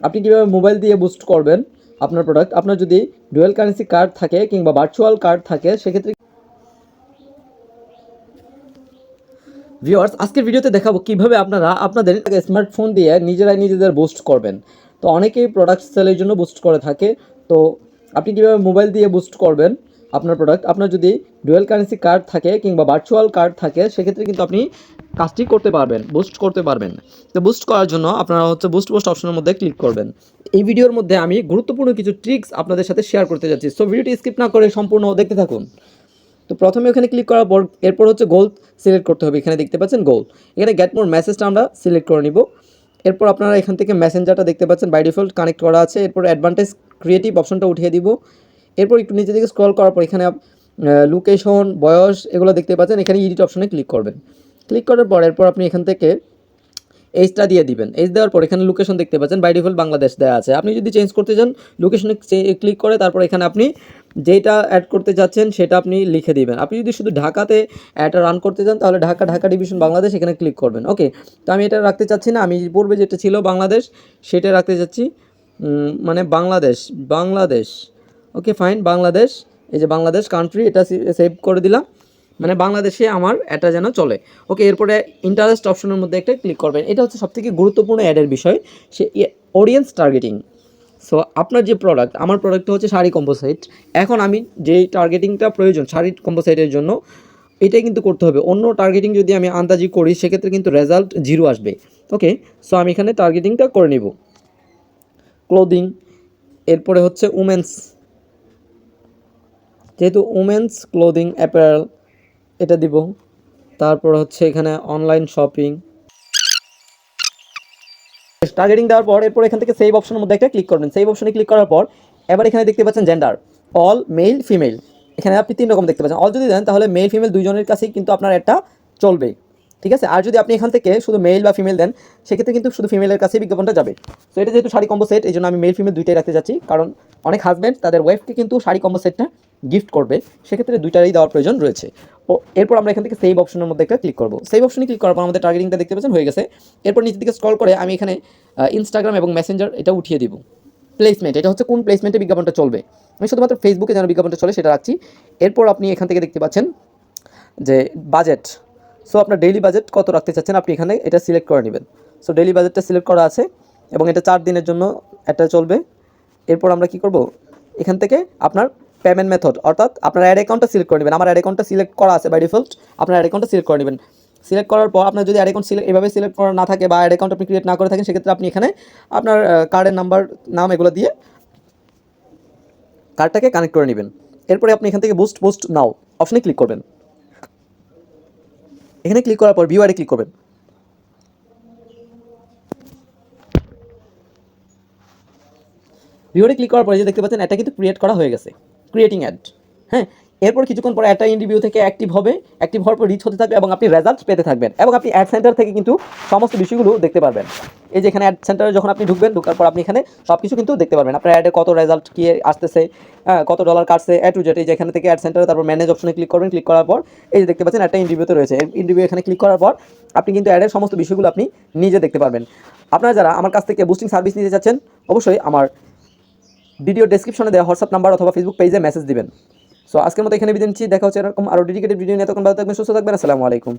আপনি কীভাবে মোবাইল দিয়ে বুস্ট করবেন আপনার প্রোডাক্ট আপনার যদি ডুয়েল কারেন্সি কার্ড থাকে কিংবা ভার্চুয়াল কার্ড থাকে, সেক্ষেত্রে ভিওয়ার্স আজকের ভিডিওতে দেখাবো কীভাবে আপনারা আপনাদের স্মার্টফোন দিয়ে নিজেরাই নিজেদের বুস্ট করবেন। তো অনেকেই প্রোডাক্ট সেলের জন্য বুস্ট করে থাকে। তো আপনি কীভাবে মোবাইল দিয়ে বুস্ট করবেন আপনার প্রোডাক্ট আপনার যদি ডুয়েল কারেন্সি কার্ড থাকে কিংবা ভার্চুয়াল কার্ড থাকে, সেক্ষেত্রে কিন্তু আপনি কাজটি করতে পারবেন বুস্ট করতে পারবেন। তো বুস্ট করার জন্য আপনারা হচ্ছে বুস্ট পোস্ট অপশনের মধ্যে ক্লিক করবেন। এই ভিডিওর মধ্যে আমি গুরুত্বপূর্ণ কিছু ট্রিক্স আপনাদের সাথে শেয়ার করতে যাচ্ছি। সো ভিডিওটি স্কিপ না করে সম্পূর্ণ দেখতে থাকুন। তো প্রথমে ওখানে ক্লিক করার পর, এরপর হচ্ছে গোল সিলেক্ট করতে হবে। এখানে দেখতে পাচ্ছেন গোল এখানে গেট মোর মেসেজটা আমরা সিলেক্ট করে নিব। এরপর আপনারা এখান থেকে মেসেঞ্জারটা দেখতে পাচ্ছেন। বাই ডিফল্ট কানেক্ট করা আছে। এরপর অ্যাডভান্টেজ ক্রিয়েটিভ অপশনটা উঠিয়ে দিব। এরপর একটু নিচে দিকে স্ক্রল করার পর এখানে লোকেশন বয়স এগুলো দেখতে পাচ্ছেন। এখানে এডিট অপশনে ক্লিক করবেন। ক্লিক করার পর এরপর আপনি এখান থেকে এইচটা দিয়ে দিবেন। এইচ দেওয়ার পর এখানে লোকেশন দেখতে পাচ্ছেন বাই ডিফল্ট বাংলাদেশ দেওয়া আছে। আপনি যদি চেঞ্জ করতে চান লোকেশনে ক্লিক করে তারপর এখানে আপনি যেটা অ্যাড করতে যাচ্ছেন সেটা আপনি লিখে দিবেন। আপনি যদি শুধু ঢাকাতে অ্যাডটা রান করতে চান, তাহলে ঢাকা ঢাকা ডিভিশন বাংলাদেশ এখানে ক্লিক করবেন। ওকে তো আমি এটা রাখতে চাচ্ছি না। আমি পূর্বে যেটা ছিল বাংলাদেশ সেটা রাখতে চাচ্ছি মানে বাংলাদেশ বাংলাদেশ ওকে ফাইন বাংলাদেশ এই যে বাংলাদেশ কান্ট্রি এটা সেভ করে দিলাম। মানে বাংলাদেশে আমার এটা যেন চলে। ওকে, এরপরে ইন্টারেস্ট অপশনের মধ্যে একটা ক্লিক করবেন। এটা হচ্ছে সবথেকে গুরুত্বপূর্ণ অ্যাডের বিষয়, সে অডিয়েন্স টার্গেটিং সো আপনার যে প্রোডাক্ট আমার প্রোডাক্টটা হচ্ছে শাড়ি কম্পোসাইট এখন আমি যেই টার্গেটিংটা প্রয়োজন, শাড়ি কম্পোসাইটের জন্য, এটাই কিন্তু করতে হবে। অন্য টার্গেটিং যদি আমি আন্দাজি করি, সেক্ষেত্রে কিন্তু রেজাল্ট জিরো আসবে। ওকে সো আমি এখানে টার্গেটিংটা করে নিব। ক্লোদিং এরপরে হচ্ছে উমেন্স যেহেতু উমেন্স ক্লোদিং অ্যাপারেল এটা দিব। তারপর হচ্ছে এখানে অনলাইন শপিং টার্গেটিং দেওয়ার পর এরপর এখান থেকে সেভ অপশনের মধ্যে একটা ক্লিক করবেন সেভ অপশনে ক্লিক করার পর এবার এখানে দেখতে পাচ্ছেন জেন্ডার অল মেল ফিমেল এখানে আপনি তিন রকম দেখতে পাচ্ছেন। অল যদি দেন তাহলে মেল ফিমেল দুজনের কাছেই কিন্তু আপনার একটা চলবে। ঠিক আছে? আর যদি আপনি এখান থেকে শুধু মেল বা ফিমেল দেন, সেক্ষেত্রে কিন্তু শুধু ফিমেলের কাছেই বিজ্ঞাপনটা যাবে। তো এটা যেহেতু শাড়ি কম্বো সেট এই জন্য আমি মেল ফিমেল দুইটাই রাখতে চাচ্ছি কারণ অনেক হাজব্যান্ড তাদের ওয়াইফকে কিন্তু শাড়ি কম্বো সেটটা গিফট করবে। সেক্ষেত্রে দুইটারই দেওয়ার প্রয়োজন রয়েছে। ও এরপর আমরা এখান থেকে সেভ অপশনের মধ্যে একটা ক্লিক করব। সেভ অপশনে ক্লিক করার পর আমাদের টার্গেটিংটা দেখতে পাচ্ছেন, হয়ে গেছে। এরপর নিচের দিকে স্ক্রল করে আমি এখানে ইনস্টাগ্রাম এবং মেসেঞ্জার এটা উঠিয়ে দিব। প্লেসমেন্ট এটা হচ্ছে কোন প্লেসমেন্টে বিজ্ঞাপনটা চলবে। আমি শুধুমাত্র ফেসবুকে যেন বিজ্ঞাপনটা চলে সেটা রাখছি। এরপর আপনি এখান থেকে দেখতে পাচ্ছেন যে বাজেট সো আপনার ডেইলি বাজেট কত রাখতে চাচ্ছেন আপনি এখানে এটা সিলেক্ট করে নেবেন। সো ডেইলি বাজেটটা সিলেক্ট করা আছে এবং এটা চার দিনের জন্য এটা চলবে। এরপর আমরা কি করব? এখান থেকে আপনার পেমেন্ট মেথড অর্থাৎ আপনার অ্যাড অ্যাকাউন্টটা সিলেক্ট করে নেবেন। আমার অ্যাড অ্যাকাউন্টটা সিলেক্ট করা আছে বাই ডিফল্ট আপনার অ্যাড অ্যাকাউন্টটা সিলেক্ট করে নেবেন। সিলেক্ট করার পর আপনার যদি অ্যাড অ্যাকাউন্ট সিলেক্ট এভাবে সিলেক্ট করা না থাকে বা অ্যাড অ্যাকাউন্ট আপনি ক্রিয়েট না করে থাকেন, সেক্ষেত্রে আপনি এখানে আপনার কার্ডের নাম্বার নাম এগুলো দিয়ে কার্ডটাকে কানেক্ট করে নেবেন। এরপরে আপনি এখান থেকে বুস্ট বুস্ট নাও অপশনে ক্লিক করবেন। এখানে ক্লিক করার পর ভিউয়ারে ক্লিক করবেন। ভিউয়ারে ক্লিক করার পরে যে দেখতে পাচ্ছেন এটা কিন্তু ক্রিয়েট করা হয়ে গেছে। ক্রিয়েটিং অ্যাড হ্যাঁ? এরপর কিছুক্ষণ পরে একটা ইন্টারভিউ থেকে অ্যাক্টিভ হবে অ্যাক্টিভ হওয়ার পর রিচ হতে থাকবে এবং আপনি রেজাল্ট পেতে থাকবেন এবং আপনি অ্যাড সেন্টার থেকে কিন্তু সমস্ত বিষয়গুলো দেখতে পারবেন। এই যে এখানে অ্যাড সেন্টারে যখন আপনি ঢুকবেন ঢুকার পর আপনি এখানে সব কিছু কিন্তু দেখতে পারবেন। আপনার অ্যাডে কত রেজাল্ট কি আসতেছে হ্যাঁ, কত ডলার কাটছে অ্যাড টু জেড এই যে এখানে থেকে অ্যাড সেন্টারে তারপর ম্যানেজ অপশনে ক্লিক করবেন ক্লিক করার পর এই যে দেখতে পাচ্ছেন একটা ইন্টারভিউতে রয়েছে। ইন্টারভিউ এখানে ক্লিক করার পর আপনি কিন্তু অ্যাডের সমস্ত বিষয়গুলো আপনি নিজে দেখতে পারবেন। আপনারা যারা আমার কাছ থেকে বুস্টিং সার্ভিস নিতে চাচ্ছেন অবশ্যই আমার ভিডিও ডেসক্রিপশনে দেওয়া হোয়াটসঅ্যাপ নাম্বার অথবা ফেসবুক পেজে মেসেজ দিবেন। সো আজকের মতো এখানে বিদায় নিচ্ছি। দেখা হচ্ছে এরকম আরও ডেডিকেটেড ভিডিও নিয়ে। তখন ভালো থাকবেন, সুস্থ থাকবেন। আসসালামু আলাইকুম।